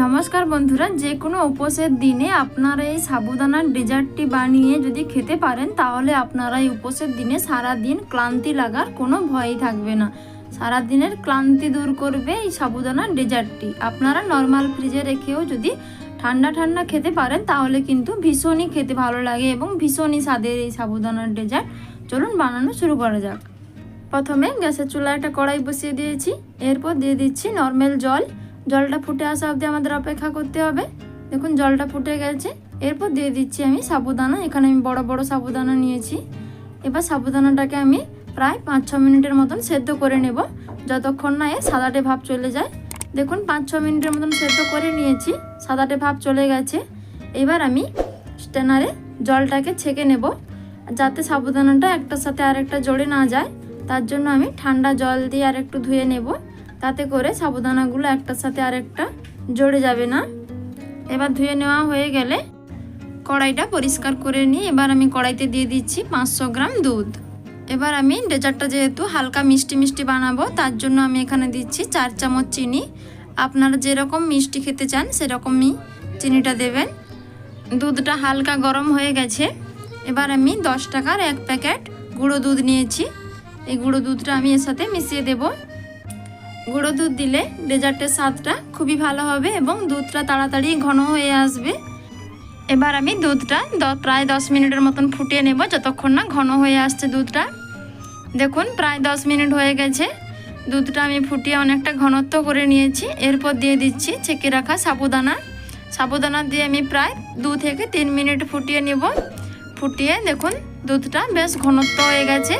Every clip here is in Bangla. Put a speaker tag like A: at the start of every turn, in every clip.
A: নমস্কার বন্ধুরা, যে কোনো উপোসের দিনে আপনারা এই সাবুদানার ডেজার্টটি বানিয়ে যদি খেতে পারেন, তাহলে আপনারা এই উপোসের দিনে সারা দিন ক্লান্তি লাগার কোনো ভয়ই থাকবে না। সারা দিনের ক্লান্তি দূর করবে এই সাবুদানার ডেজার্টটি। আপনারা নর্মাল ফ্রিজে রেখেও যদি ঠান্ডা ঠান্ডা খেতে পারেন, তাহলে কিন্তু ভীষণই খেতে ভালো লাগে এবং ভীষণই স্বাদের এই সাবুদানার ডেজার্ট। চলুন বানানো শুরু করা যাক। প্রথমে গ্যাসের চুলায় একটা কড়াই বসিয়ে দিয়েছি। এরপর দিয়ে দিচ্ছি নর্মাল জল। জলটা ফুটে আসা অবধি আমাদের অপেক্ষা করতে হবে। দেখুন, জলটা ফুটে গেছে। এরপর দিয়ে দিচ্ছি আমি সাবুদানা। এখানে আমি বড় বড় সাবুদানা নিয়েছি। এবার সাবুদানাটাকে আমি প্রায় পাঁচ ছ মিনিটের মতন সেদ্ধ করে নেব। যতক্ষণ না এ সাদাটে ভাব চলে যায়। দেখুন, পাঁচ ছ মিনিটের মতন সেদ্ধ করে নিয়েছি। সাদাটে ভাব চলে গেছে। এবার আমি স্টেনারে জলটাকে ছেঁকে নেব। যাতে সাবুদানাটা একটার সাথে আরেকটা জড়ে না যায়, তার জন্য আমি ঠান্ডা জল দিয়ে আর একটু ধুয়ে নেব। তাতে করে সাবুদানাগুলো একটার সাথে আরেকটা জড়ে যাবে না। এবার ধুয়ে নেওয়া হয়ে গেলে কড়াইটা পরিষ্কার করে নিয়ে এবার আমি কড়াইতে দিয়ে দিচ্ছি পাঁচশো গ্রাম দুধ। এবার আমি ডেজার্টটা যেহেতু হালকা মিষ্টি মিষ্টি বানাবো, তার জন্য আমি এখানে দিচ্ছি চার চামচ চিনি। আপনারা যেরকম মিষ্টি খেতে চান, সেরকমই চিনিটা দেবেন। দুধটা হালকা গরম হয়ে গেছে। এবার আমি দশ টাকার এক প্যাকেট গুঁড়ো দুধ নিয়েছি। এই গুঁড়ো দুধটা আমি এর সাথে মিশিয়ে দেব। গুঁড়ো দুধ দিলে ডেজার্টের স্বাদটা খুবই ভালো হবে এবং দুধটা তাড়াতাড়ি ঘন হয়ে আসবে। এবার আমি দুধটা প্রায় দশ মিনিটের মতন ফুটিয়ে নেব যতক্ষণ না ঘন হয়ে আসছে দুধটা। দেখুন, প্রায় দশ মিনিট হয়ে গেছে। দুধটা আমি ফুটিয়ে অনেকটা ঘনত্ব করে নিয়েছি। এরপর দিয়ে দিচ্ছি ছেঁকে রাখা সাবুদানা। সাবুদানা দিয়ে আমি প্রায় দু থেকে তিন মিনিট ফুটিয়ে নেব। ফুটিয়ে দেখুন, দুধটা বেশ ঘনত্ব হয়ে গেছে।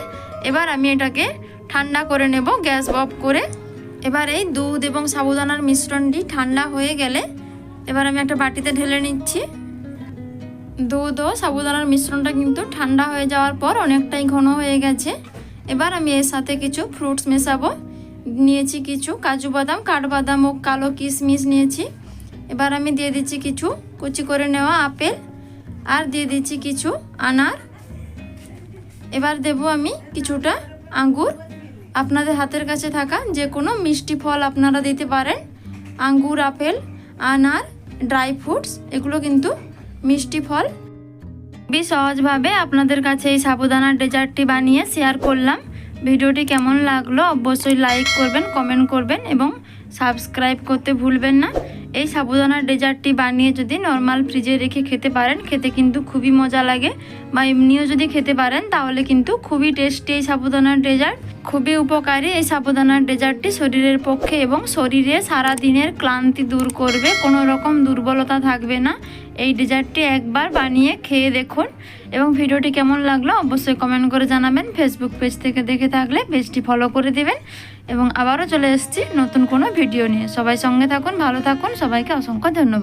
A: এবার আমি এটাকে ঠান্ডা করে নেব, গ্যাস অফ করে। এবার এই দুধ এবং সাবুদানার মিশ্রণটি ঠান্ডা হয়ে গেলে এবার আমি একটা বাটিতে ঢেলে নিচ্ছি। দুধ ও সাবুদানার মিশ্রণটা কিন্তু ঠান্ডা হয়ে যাওয়ার পর অনেকটাই ঘন হয়ে গেছে। এবার আমি এর সাথে কিছু ফ্রুটস মেশাবো। নিয়েছি কিছু কাজু বাদাম, কাঠবাদাম ও কালো কিশমিশ নিয়েছি। এবার আমি দিয়ে দিচ্ছি কিছু কুচি করে নেওয়া আপেল আর দিয়ে দিচ্ছি কিছু আনার। এবার দেব আমি কিছুটা আঙ্গুর আপনাদের হাতের কাছে থাকা যে কোনো মিষ্টি ফল আপনারা দিতে পারেন। আঙ্গুর, আপেল, আনার, ড্রাই ফ্রুটস, এগুলো কিন্তু মিষ্টি ফল। খুবই সহজভাবে আপনাদের কাছে এই সাবুদানার ডেজার্টটি বানিয়ে শেয়ার করলাম। ভিডিওটি কেমন লাগল অবশ্যই লাইক করবেন, কমেন্ট করবেন এবং সাবস্ক্রাইব করতে ভুলবেন না। এই সাবুদানার ডেজার্টটি বানিয়ে যদি নর্মাল ফ্রিজে রেখে খেতে পারেন, খেতে কিন্তু খুবই মজা লাগে। বা এমনিও যদি খেতে পারেন, তাহলে কিন্তু খুবই টেস্টি এই সাবুদানার ডেজার্ট। খুবই উপকারী এই সাবুদানার ডেজার্টটি শরীরের পক্ষে এবং শরীরে সারা দিনের ক্লান্তি দূর করবে, কোনো রকম দুর্বলতা থাকবে না। এই ডেজার্টটি একবার বানিয়ে খেয়ে দেখুন। এবং ভিডিওটি কেমন লাগল অবশ্যই কমেন্ট করে জানাবেন। ফেসবুক পেজ থেকে দেখে থাকলে পেজটি ফলো করে দিবেন। এবং আবারও চলে এসেছি নতুন কোনো ভিডিও নিয়ে। সবাই সঙ্গে থাকুন, ভালো থাকুন, সবাইকে অসংখ্য ধন্যবাদ।